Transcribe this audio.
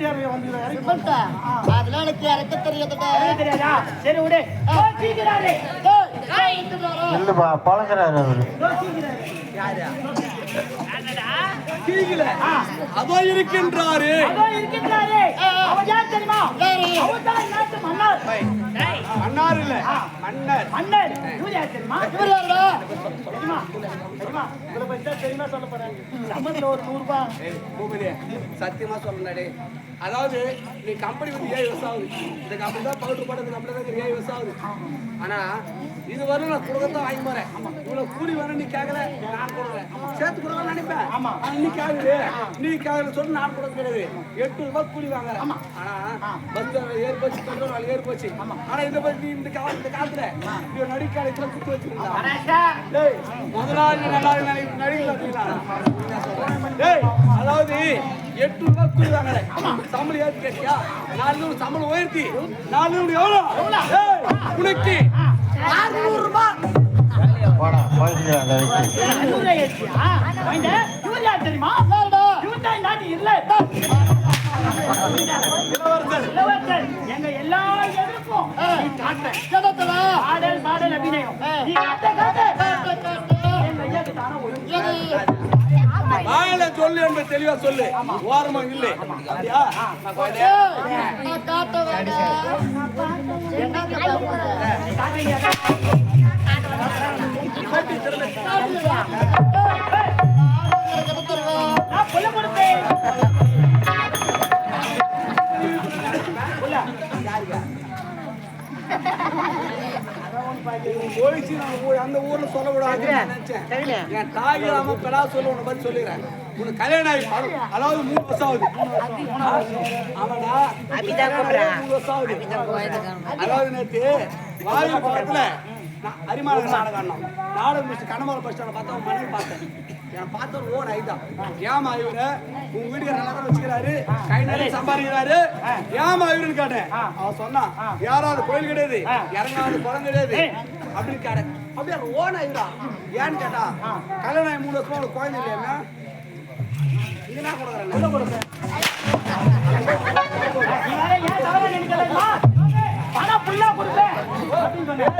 ஏறவே வந்து எனக்கு இறக்க தெரியாதுடா எனக்கு தெரியாதா? சரி விடு. யோசிக்கிறாரு. இல்லப்பா பழகிறாரு அவரு. ஆ, அதோ இருக்கின்றாரு. அதோ இருக்கின்றாரே. அவர் யார் தெரியுமா? அவர்தான் நாட்டு மன்னர். மன்னார் இல்ல. மன்னர். மன்னர். இவர் யார் தெரியுமா? இவர் யாருடா? தெரியுமா? தெரியுமா? இவரை பத்தி தான் தெரியுமா சொல்ல போறேன் சம்பளத்துல ஒரு நூறு ரூபாய் சத்தியமா சொல்லலாடே அதாவது நீ கம்பெனி வந்து ஏழு வருஷம் ஆகுது. இந்த கம்பெனி தான் பவுடர் போட்டது கம்பெனி தான் ஏழு வருஷம் ஆகுது. ஆனா இது வரை நான் கொடுக்கத்தான் வாங்கி போறேன் இவ்வளவு கூலி வேணும் நீ கேட்கல நான் கொடுக்குறேன். சேர்த்து கொடுக்க நினைப்பேன். ஆமா. நீ கேட்கல நீ கேட்கல சொல்லி நான் கொடுக்க கிடையாது எட்டு ரூபாய் கூலி வாங்குறேன் ஆனா பஸ் ஏறி போச்சு பெட்ரோல் விலை ஏறி போச்சு. ஆனா இந்த பஸ் நீ இந்த கால இந்த காலத்துல நீ ஒரு நடிக்காலத்துல குத்து வச்சிருந்தா. முதலாளி நல்லாரு நடி- நடிகர் அப்படின்னா. டேய், அதாவது எட்டு ரூபாய் கூலி வாங்குறேன். சம்பளம் ஏத்தி கேட்டியா? நாலு நூறு சம்பளம் உயர்த்தி, நாலு எவ்வளோ? உனக்கு அறுநூறு ரூபாய். தெரியுமா? எங்க எல்லா எதிர்ப்பும் பாடல் பாடல் அபிநயம் நீ காட்ட காட்ட எங்க ஐயாக்கு தானே ஒழுங்கு. வாயில சொல்லு என்பது தெளிவா சொல்லு ஓரமா இல்லை Yeah. சொல்ல போயிடுச்சு, நான் அந்த ஊர்ல நினைச்சேன். என் தாய் இல்லாம பெடா சொல்ல உன்னை சொல்லிடுறேன். உனக்கு கல்யாணம் ஆகி படம், அதாவது மூணு வருஷம் ஆகுது. ஆமாடா. மூணு வருஷம் ஆகுது. அதாவது நேத்து வாயில் பக்கத்துல நான் அரிமான நாடகம் ஆடினோம். நாடகம் முடிச்சு பஸ் ஸ்டாண்ட்ல பார்த்தா உன் மனைவி பார்த்தேன். என்னை பார்த்த ஓன் ஐதான். ஏம்மா இவரு? உங்க வீட்டுக்காரர் நல்லா வச்சுக்கிறாரு? கை நிறைய சம்பாதிக்கிறாரு. ஏம்மா இவருன்னு கேட்டேன். அவன் சொன்னான், யாராவது கோயில் கிடையாது இறங்காத குளம் கிடையாது அப்படின்னு கேட்டேன். அப்படியே அவன் ஓன் ஐதா. ஏன்னு கேட்டா கல்யாணம் மூணு வருஷமா ஒரு குழந்தை இல்லையா நான் கொடுக்குறேன் நீ வேற ஏன் தவறா நினைக்கலைமா? பணம் ஃபுல்லா கொடுப்பேன் அப்படின்னு சொன்னேன்.